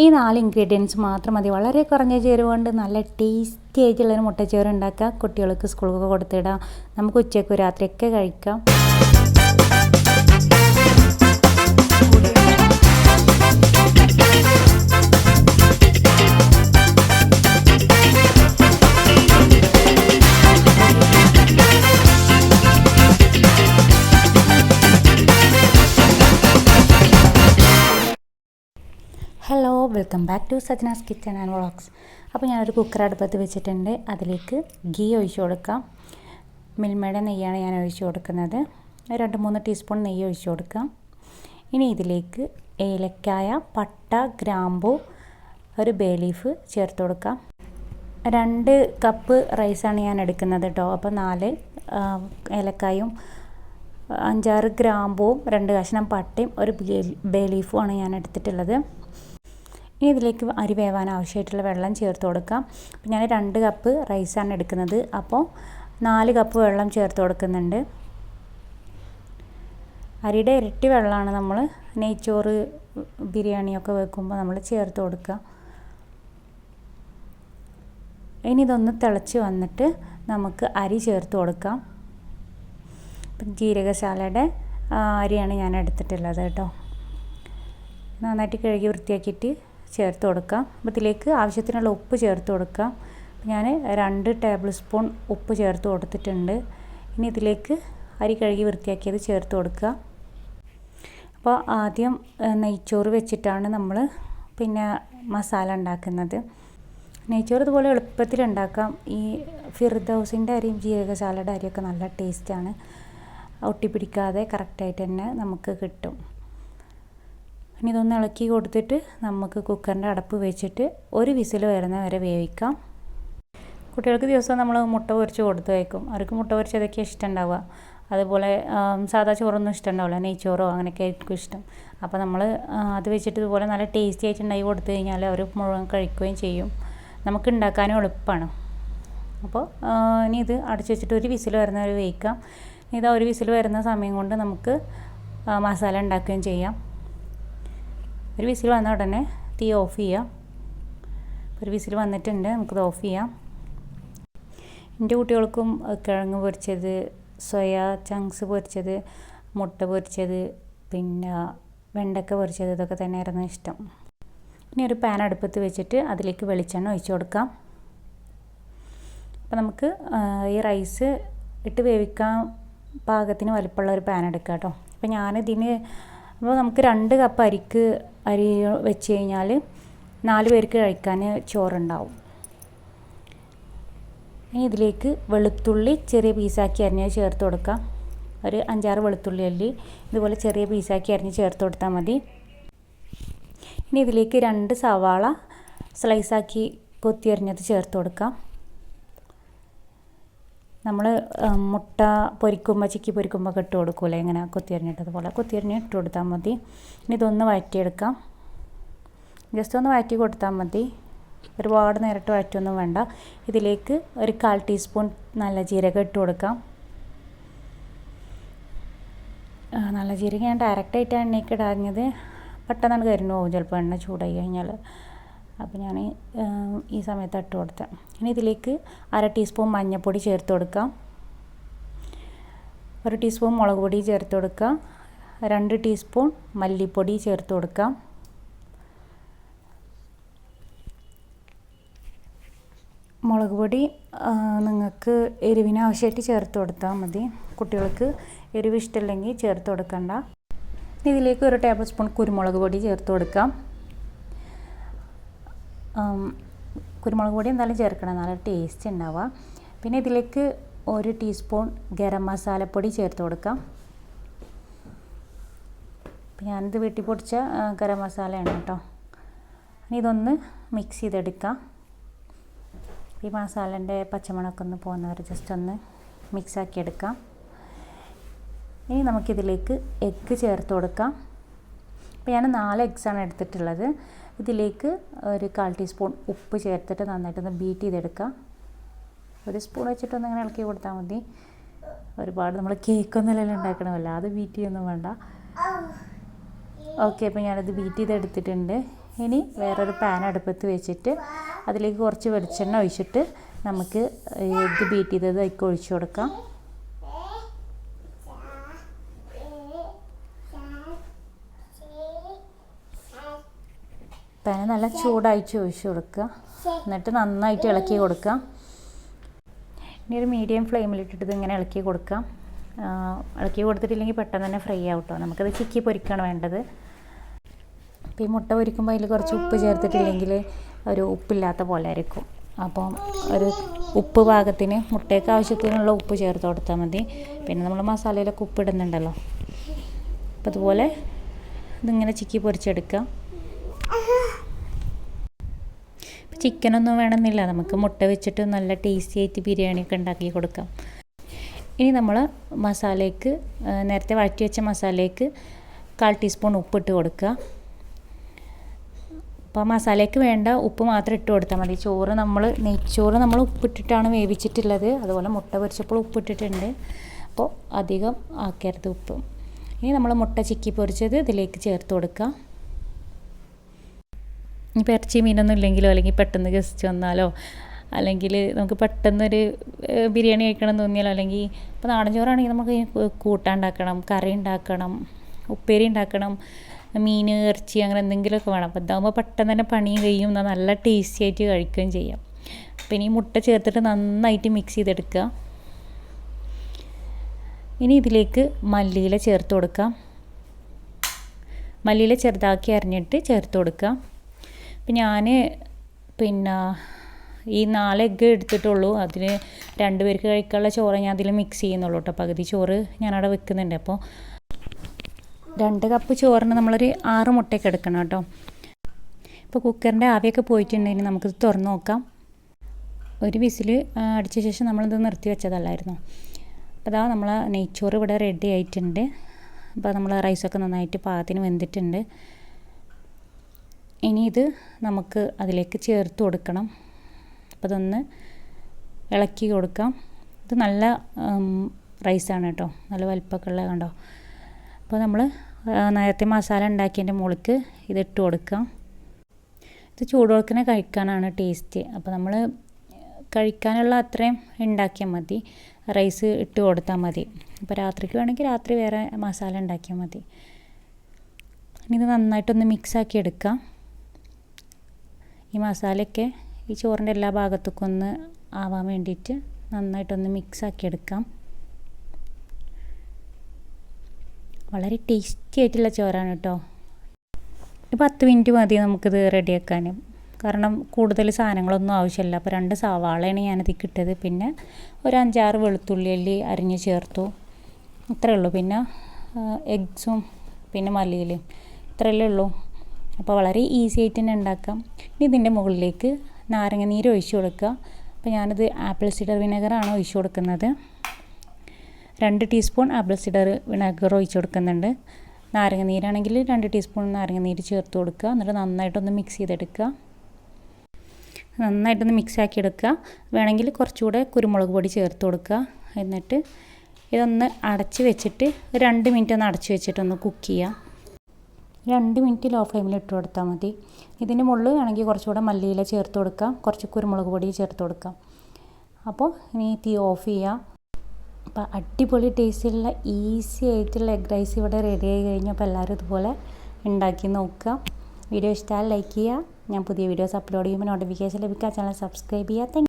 ഈ നാല് ഇൻഗ്രീഡിയൻസ് മാത്രം മതി. വളരെ കുറഞ്ഞ ചേരുവ കൊണ്ട് നല്ല ടേസ്റ്റി ആയിട്ടുള്ളൊരു മുട്ടച്ചോറ് ഉണ്ടാക്കുക. കുട്ടികൾക്ക് സ്കൂളൊക്കെ കൊടുത്തിടാം. നമുക്ക് ഉച്ചയ്ക്ക് രാത്രിയൊക്കെ കഴിക്കാം. Welcome back to Sajna's kitchen and vlogs. അപ്പോൾ ഞാനൊരു കുക്കർ അടുപ്പത്ത് വെച്ചിട്ടുണ്ട്. അതിലേക്ക് ഗീ ഒഴിച്ചു കൊടുക്കാം. മിൽമയുടെ നെയ്യാണ് ഞാൻ ഒഴിച്ചു കൊടുക്കുന്നത്. രണ്ട് മൂന്ന് ടീസ്പൂൺ നെയ്യ് ഒഴിച്ചു കൊടുക്കാം. ഇനി ഇതിലേക്ക് ഏലക്കായ പട്ട ഗ്രാമ്പു ഒരു ബേ ലീഫ് ചേർത്ത് കൊടുക്കാം. രണ്ട് കപ്പ് റൈസാണ് ഞാൻ എടുക്കുന്നത് കേട്ടോ അപ്പോൾ നാല് ഏലക്കായും അഞ്ചാറ് ഗ്രാമ്പുവും രണ്ട് കഷ്ണം പട്ടയും ഒരു ബേ ലീഫുമാണ് ഞാൻ എടുത്തിട്ടുള്ളത്. ഇനി ഇതിലേക്ക് അരി വേവാൻ ആവശ്യമായിട്ടുള്ള വെള്ളം ചേർത്ത് കൊടുക്കാം. അപ്പം ഞാൻ രണ്ട് കപ്പ് റൈസാണ് എടുക്കുന്നത്. അപ്പോൾ നാല് കപ്പ് വെള്ളം ചേർത്ത് കൊടുക്കുന്നുണ്ട്. അരിയുടെ ഇരട്ടി വെള്ളമാണ് നമ്മൾ നെയ്ച്ചോറ് ബിരിയാണിയൊക്കെ വെക്കുമ്പോൾ നമ്മൾ ചേർത്ത് കൊടുക്കുക. ഇനി ഇതൊന്ന് തിളച്ച് വന്നിട്ട് നമുക്ക് അരി ചേർത്ത് കൊടുക്കാം. ഇപ്പം ജീരകശാലയുടെ അരിയാണ് ഞാൻ എടുത്തിട്ടുള്ളത് കേട്ടോ. നന്നായിട്ട് കഴുകി വൃത്തിയാക്കിയിട്ട് ചേർത്ത് കൊടുക്കാം. അപ്പോൾ ഇതിലേക്ക് ആവശ്യത്തിനുള്ള ഉപ്പ് ചേർത്ത് കൊടുക്കാം. ഞാൻ രണ്ട് ടേബിൾ സ്പൂൺ ഉപ്പ് ചേർത്ത് കൊടുത്തിട്ടുണ്ട്. ഇനി ഇതിലേക്ക് അരി കഴുകി വൃത്തിയാക്കിയത് ചേർത്ത് കൊടുക്കുക. അപ്പോൾ ആദ്യം നെയ്ച്ചോറ് വെച്ചിട്ടാണ് നമ്മൾ പിന്നെ മസാല ഉണ്ടാക്കുന്നത്. നെയ്ച്ചോറ് ഇതുപോലെ എളുപ്പത്തിൽ ഉണ്ടാക്കാം. ഈ ഫിർദൗസിന്റെ അരിയും ജീരകശാലയുടെ അരിയൊക്കെ നല്ല ടേസ്റ്റാണ് ഒട്ടിപ്പിടിക്കാതെ കറക്റ്റായിട്ട് തന്നെ നമുക്ക് കിട്ടും. ഇനി ഇതൊന്ന് ഇളക്കി കൊടുത്തിട്ട് നമുക്ക് കുക്കറിന്റെ അടപ്പ് വെച്ചിട്ട് ഒരു വിസിൽ വരുന്ന വരെ വേവിക്കാം. കുട്ടികൾക്ക് ദിവസം നമ്മൾ മുട്ട പൊരിച്ച് കൊടുത്ത് വയ്ക്കും അവർക്ക് മുട്ട പൊരിച്ചതൊക്കെ ഇഷ്ടമുണ്ടാവുക അതുപോലെ സാധാ ചോറൊന്നും ഇഷ്ടമുണ്ടാവില്ല നെയ്ച്ചോറോ അങ്ങനെയൊക്കെ ആയിരിക്കും ഇഷ്ടം. അപ്പോൾ നമ്മൾ അത് വെച്ചിട്ട് ഇതുപോലെ നല്ല ടേസ്റ്റി ആയിട്ട് ഉണ്ടാക്കി കൊടുത്തു കഴിഞ്ഞാൽ അവർ മുഴുവൻ കഴിക്കുകയും ചെയ്യും. നമുക്ക് ഉണ്ടാക്കാനും എളുപ്പമാണ് അപ്പോൾ ഇനി ഇത് അടച്ചു വെച്ചിട്ട് ഒരു വിസിൽ വരുന്ന വരെ വേവിക്കാം. ഇതാ ഒരു വിസിൽ വരുന്ന സമയം കൊണ്ട് നമുക്ക് മസാല ഉണ്ടാക്കുകയും ചെയ്യാം. ഒരു വിസിൽ വന്ന ഉടനെ തീ ഓഫ് ചെയ്യാം. ഒരു വിസിൽ വന്നിട്ടുണ്ട് നമുക്കത് ഓഫ് ചെയ്യാം. എന്റെ കുട്ടികൾക്കും കിഴങ്ങ് പൊരിച്ചത് സോയ ചങ്ക്സ് പൊരിച്ചത് മുട്ട പൊരിച്ചത് പിന്നെ വെണ്ടക്ക പൊരിച്ചത് ഇതൊക്കെ തന്നെയായിരുന്നു ഇഷ്ടം. ഇനി ഒരു പാൻ അടുപ്പത്ത് വെച്ചിട്ട് അതിലേക്ക് വെളിച്ചെണ്ണ ഒഴിച്ചു കൊടുക്കാം. അപ്പോൾ നമുക്ക് ഈ റൈസ് ഇട്ട് വേവിക്കാൻ പാകത്തിന് വലിപ്പമുള്ള ഒരു പാൻ എടുക്കാം കേട്ടോ. അപ്പോൾ ഞാനിതിന് അപ്പോൾ നമുക്ക് രണ്ട് കപ്പ് അരിക്ക് അരി വെച്ച് കഴിഞ്ഞാൽ നാല് പേർക്ക് കഴിക്കാൻ ചോറുണ്ടാവും. ഇനി ഇതിലേക്ക് വെളുത്തുള്ളി ചെറിയ പീസാക്കി അരിഞ്ഞ് ചേർത്ത് കൊടുക്കാം. ഒരു അഞ്ചാറ് വെളുത്തുള്ളി അല്ലി ഇതുപോലെ ചെറിയ പീസാക്കി അരിഞ്ഞ് ചേർത്ത് കൊടുത്താൽ മതി. ഇനി ഇതിലേക്ക് രണ്ട് സവാള സ്ലൈസാക്കി കൊത്തി അരിഞ്ഞത് ചേർത്ത് കൊടുക്കാം. നമ്മൾ മുട്ട പൊരിക്കുമ്പോൾ ചിക്കി പൊരിക്കുമ്പോൾ ഒക്കെ ഇട്ട് കൊടുക്കൂലേ? ഇങ്ങനെ കൊത്തിയരിഞ്ഞിട്ടതുപോലെ കൊത്തിയരിഞ്ഞ് ഇട്ട് കൊടുത്താൽ മതി. ഇനി ഇതൊന്ന് വഴറ്റിയെടുക്കാം. ജസ്റ്റ് ഒന്ന് വഴറ്റി കൊടുത്താൽ മതി. ഒരുപാട് നേരിട്ട് വഴറ്റൊന്നും വേണ്ട. ഇതിലേക്ക് ഒരു കാൽ ടീസ്പൂൺ നല്ല ജീരകം ഇട്ട് കൊടുക്കാം. നല്ല ജീരകം ഞാൻ ഡയറക്റ്റായിട്ട് എണ്ണയ്ക്ക് ഇടാഞ്ഞത്. പെട്ടെന്നാണ് കരിഞ്ഞു പോകും. ചിലപ്പോൾ എണ്ണ ചൂടായി കഴിഞ്ഞാൽ അപ്പോൾ ഞാൻ ഈ സമയത്ത് ഇട്ട് കൊടുത്തത് ഇനി ഇതിലേക്ക് അര ടീസ്പൂൺ മഞ്ഞൾപ്പൊടി ചേർത്ത് കൊടുക്കാം. ഒരു ടീസ്പൂൺ മുളക് പൊടി ചേർത്ത് കൊടുക്കാം. രണ്ട് ടീസ്പൂൺ മല്ലിപ്പൊടി ചേർത്ത് കൊടുക്കാം. മുളക് പൊടി നിങ്ങൾക്ക് എരിവിന് ആവശ്യമായിട്ട് ചേർത്ത് കൊടുത്താൽ മതി. കുട്ടികൾക്ക് എരിവ് ഇഷ്ടമില്ലെങ്കിൽ ചേർത്ത് കൊടുക്കണ്ട. ഇതിലേക്ക് ഒരു ടേബിൾ സ്പൂൺ കുരുമുളക് പൊടി ചേർത്ത് കൊടുക്കാം. കുരുമുളക് പൊടി എന്തായാലും ചേർക്കണം. നല്ല ടേസ്റ്റ് ഉണ്ടാവുക പിന്നെ ഇതിലേക്ക് ഒരു ടീസ്പൂൺ ഗരം മസാലപ്പൊടി ചേർത്ത് കൊടുക്കാം. ഞാനിത് വീട്ടിൽ പൊടിച്ച ഗരം മസാലയാണ് കേട്ടോ. ഇതൊന്ന് മിക്സ് ചെയ്തെടുക്കാം. ഈ മസാലേന്റെ പച്ചമുളകൊക്കെ ഒന്ന് പോകുന്നവർ ജസ്റ്റ് ഒന്ന് മിക്സാക്കി എടുക്കാം. ഇനി നമുക്കിതിലേക്ക് എഗ്ഗ് ചേർത്ത് കൊടുക്കാം. അപ്പോൾ ഞാൻ നാല് എഗ്സാണ് എടുത്തിട്ടുള്ളത്. ഇതിലേക്ക് ഒരു കാൽ ടീസ്പൂൺ ഉപ്പ് ചേർത്തിട്ട് നന്നായിട്ടൊന്ന് ബീറ്റ് ചെയ്തെടുക്കുക. ഒരു സ്പൂൺ വെച്ചിട്ടൊന്ന് ഇങ്ങനെ ഇളക്കി കൊടുത്താൽ മതി. ഒരുപാട് നമ്മൾ കേക്കൊന്നുമല്ലല്ലോ ഉണ്ടാക്കണമല്ലോ. അത് ബീറ്റ് ചെയ്യൊന്നും വേണ്ട. ഓക്കെ അപ്പോൾ ഞാനത് ബീറ്റ് ചെയ്തെടുത്തിട്ടുണ്ട്. ഇനി വേറൊരു പാൻ അടുപ്പത്ത് വെച്ചിട്ട് അതിലേക്ക് കുറച്ച് വെളിച്ചെണ്ണ ഒഴിച്ചിട്ട് നമുക്ക് ഇത് ബീറ്റ് ചെയ്തത് അതിലേക്ക് ഒഴിച്ചു കൊടുക്കാം പാൻ നല്ല ചൂടായിട്ട് ഒഴിച്ചു കൊടുക്കുക. എന്നിട്ട് നന്നായിട്ട് ഇളക്കി കൊടുക്കുക. ഇനി ഒരു മീഡിയം ഫ്ലെയിമിലിട്ടിട്ട് ഇങ്ങനെ ഇളക്കി കൊടുക്കാം ഇളക്കി കൊടുത്തിട്ടില്ലെങ്കിൽ പെട്ടെന്ന് തന്നെ ഫ്രൈ ആവും കേട്ടോ നമുക്കത് ചിക്കി പൊരിക്കാണ് വേണ്ടത്. അപ്പോൾ ഈ മുട്ട പൊരിക്കുമ്പോൾ അതിൽ കുറച്ച് ഉപ്പ് ചേർത്തിട്ടില്ലെങ്കിൽ ഒരു ഉപ്പില്ലാത്ത പോലെ ആയിരിക്കും അപ്പം ഒരു ഉപ്പ് പാകത്തിന് മുട്ടയ്ക്ക് ആവശ്യത്തിനുള്ള ഉപ്പ് ചേർത്ത് കൊടുത്താൽ മതി. പിന്നെ നമ്മൾ മസാലയിലൊക്കെ ഉപ്പ് ഇടുന്നുണ്ടല്ലോ. അപ്പോൾ അതുപോലെ ഇതിങ്ങനെ ചിക്കി പൊരിച്ചെടുക്കാം ചിക്കനൊന്നും വേണമെന്നില്ല. നമുക്ക് മുട്ട വെച്ചിട്ട് നല്ല ടേസ്റ്റി ആയിട്ട് ബിരിയാണിയൊക്കെ ഉണ്ടാക്കി കൊടുക്കാം. ഇനി നമ്മൾ മസാലയ്ക്ക് നേരത്തെ വഴറ്റി വെച്ച മസാലയ്ക്ക് കാൽ ടീസ്പൂൺ ഉപ്പിട്ട് കൊടുക്കുക. അപ്പോൾ മസാലയ്ക്ക് വേണ്ട ഉപ്പ് മാത്രം ഇട്ട് കൊടുത്താൽ മതി. ചോറ് നമ്മൾ നെയ്ച്ചോറ് നമ്മൾ ഉപ്പിട്ടിട്ടാണ് വേവിച്ചിട്ടുള്ളത്. അതുപോലെ മുട്ട പൊരിച്ചപ്പോൾ ഉപ്പിട്ടിട്ടുണ്ട് അപ്പോൾ അധികം ആക്കരുത് ഉപ്പ്. ഇനി നമ്മൾ മുട്ട ചിക്കി പൊരിച്ചത് ഇതിലേക്ക് ചേർത്ത് കൊടുക്കുക. ഇനിയിപ്പോൾ ഇറച്ചി മീനൊന്നും ഇല്ലെങ്കിലോ അല്ലെങ്കിൽ പെട്ടെന്ന് ഗസ്റ്റ് വന്നാലോ അല്ലെങ്കിൽ നമുക്ക് പെട്ടെന്നൊരു ബിരിയാണി കഴിക്കണം എന്ന് തോന്നിയാലോ അല്ലെങ്കിൽ ഇപ്പോൾ നാടൻ ചോറാണെങ്കിൽ നമുക്ക് കൂട്ടാണ്ടാക്കണം കറി ഉണ്ടാക്കണം ഉപ്പേരി ഉണ്ടാക്കണം മീൻ ഇറച്ചി അങ്ങനെ എന്തെങ്കിലുമൊക്കെ വേണം. അപ്പോൾ ഇതാകുമ്പോൾ പെട്ടെന്ന് തന്നെ പണിയും കഴിയും എന്നാൽ നല്ല ടേസ്റ്റി ആയിട്ട് കഴിക്കുകയും ചെയ്യാം. അപ്പോൾ ഇനി മുട്ട ചേർത്തിട്ട് നന്നായിട്ട് മിക്സ് ചെയ്തെടുക്കുക. ഇനി ഇതിലേക്ക് മല്ലിയില ചേർത്ത് കൊടുക്കാം മല്ലിയില ചെറുതാക്കി അരിഞ്ഞിട്ട് ചേർത്ത് കൊടുക്കാം അപ്പം ഞാൻ പിന്നെ ഈ നാല് എഗ്ഗ് എടുത്തിട്ടുള്ളൂ. അതിന് രണ്ട് പേർക്ക് കഴിക്കാനുള്ള ചോറ് ഞാൻ അതിൽ മിക്സ് ചെയ്യുന്നുള്ളൂ കേട്ടോ പകുതി ചോറ് ഞാനവിടെ വെക്കുന്നുണ്ട്. അപ്പോൾ രണ്ട് കപ്പ് ചോറിന് നമ്മളൊരു ആറ് മുട്ടയൊക്കെ എടുക്കണം കേട്ടോ ഇപ്പോൾ കുക്കറിന്റെ ആവിയൊക്കെ പോയിട്ടുണ്ടെങ്കിൽ നമുക്കിത് തുറന്ന് നോക്കാം. ഒരു വിസിൽ അടിച്ച ശേഷം നമ്മളിത് നിർത്തി വെച്ചതല്ലായിരുന്നു. അതാ നമ്മൾ നെയ്ച്ചോറ് ഇവിടെ റെഡി ആയിട്ടുണ്ട്. അപ്പോൾ നമ്മൾ റൈസൊക്കെ നന്നായിട്ട് പാകത്തിന് വെന്തിട്ടുണ്ട്. ഇനി ഇത് നമുക്ക് അതിലേക്ക് ചേർത്ത് കൊടുക്കണം. അപ്പോൾ അതൊന്ന് ഇളക്കി കൊടുക്കാം. ഇത് നല്ല റൈസാണ് കേട്ടോ. നല്ല വലിപ്പമൊക്കെ ഉള്ളത് കണ്ടോ? അപ്പോൾ നമ്മൾ നേരത്തെ മസാല ഉണ്ടാക്കിയതിന്റെ മുകളിലേക്ക് ഇതിട്ട് കൊടുക്കാം. ഇത് ചൂടോടക്കനെ കഴിക്കാനാണ് ടേസ്റ്റ് അപ്പോൾ നമ്മൾ കഴിക്കാനുള്ള അത്രയും ഉണ്ടാക്കിയാൽ മതി. റൈസ് ഇട്ട് കൊടുത്താൽ മതി. അപ്പോൾ രാത്രിക്ക് വേണമെങ്കിൽ രാത്രി വേറെ മസാല ഉണ്ടാക്കിയാൽ മതി. ഇനി ഇത് നന്നായിട്ടൊന്ന് മിക്സാക്കി എടുക്കാം. ഈ മസാലയൊക്കെ ഈ ചോറിന്റെ എല്ലാ ഭാഗത്തേക്കും ഒന്ന് ആവാൻ വേണ്ടിയിട്ട് നന്നായിട്ടൊന്ന് മിക്സ് എടുക്കാം വളരെ ടേസ്റ്റി ആയിട്ടുള്ള ചോറാണ് കേട്ടോ. ഒരു പത്ത് മിനിറ്റ് മതി നമുക്കിത് റെഡിയാക്കാൻ കാരണം കൂടുതൽ സാധനങ്ങളൊന്നും ആവശ്യമില്ല. അപ്പോൾ രണ്ട് സവാളയാണ് ഞാനത് കിട്ടത് പിന്നെ ഒരു അഞ്ചാറ് വെളുത്തുള്ളി അല്ലി അരിഞ്ഞ് ചേർത്തു. ഇത്രയേ ഉള്ളൂ. പിന്നെ എഗ്സും പിന്നെ മല്ലിയിലും ഇത്രയല്ലേ ഉള്ളൂ. അപ്പോൾ വളരെ ഈസി ആയിട്ട് തന്നെ ഉണ്ടാക്കാം. ഇനി ഇതിന്റെ മുകളിലേക്ക് നാരങ്ങ നീര് ഒഴിച്ചു കൊടുക്കുക. അപ്പോൾ ഞാനത് ആപ്പിൾ സിഡർ വിനെഗറാണ് ഒഴിച്ചു കൊടുക്കുന്നത്. രണ്ട് ടീസ്പൂൺ ആപ്പിൾ സിഡർ വിനെഗർ ഒഴിച്ചു കൊടുക്കുന്നുണ്ട്. നാരങ്ങ നീരാണെങ്കിൽ രണ്ട് ടീസ്പൂൺ നാരങ്ങ നീര് ചേർത്ത് കൊടുക്കുക. എന്നിട്ട് നന്നായിട്ടൊന്ന് മിക്സ് ചെയ്തെടുക്കുക. നന്നായിട്ടൊന്ന് മിക്സ് ആക്കി എടുക്കുക. വേണമെങ്കിൽ കുറച്ചുകൂടെ കുരുമുളക് പൊടി ചേർത്ത് കൊടുക്കുക. എന്നിട്ട് ഇതൊന്ന് അടച്ച് വെച്ചിട്ട് രണ്ട് മിനിറ്റ് ഒന്ന് അടച്ച് വെച്ചിട്ടൊന്ന് കുക്ക് ചെയ്യുക. രണ്ട് മിനിറ്റ് ലോ ഫ്ലെയിമിൽ ഇട്ട് കൊടുത്താൽ മതി. ഇതിന്റെ മുകളിൽ വേണമെങ്കിൽ കുറച്ചുകൂടെ മല്ലിയില ചേർത്ത് കൊടുക്കാം. കുറച്ച് കുരുമുളക് പൊടി ചേർത്ത് കൊടുക്കാം. അപ്പോൾ ഇനി തീ ഓഫ് ചെയ്യാം. അപ്പോൾ അടിപൊളി ടേസ്റ്റുള്ള ഈസി ആയിട്ടുള്ള എഗ് റൈസ് ഇവിടെ റെഡി ആയി കഴിഞ്ഞു. അപ്പോൾ എല്ലാവരും ഇതുപോലെ ഉണ്ടാക്കി നോക്കുക. വീഡിയോ ഇഷ്ടമായാലും ലൈക്ക് ചെയ്യുക. ഞാൻ പുതിയ വീഡിയോസ് അപ്ലോഡ് ചെയ്യുമ്പോൾ നോട്ടിഫിക്കേഷൻ ലഭിക്കുക. ചാനൽ സബ്സ്ക്രൈബ് ചെയ്യുക. താങ്ക്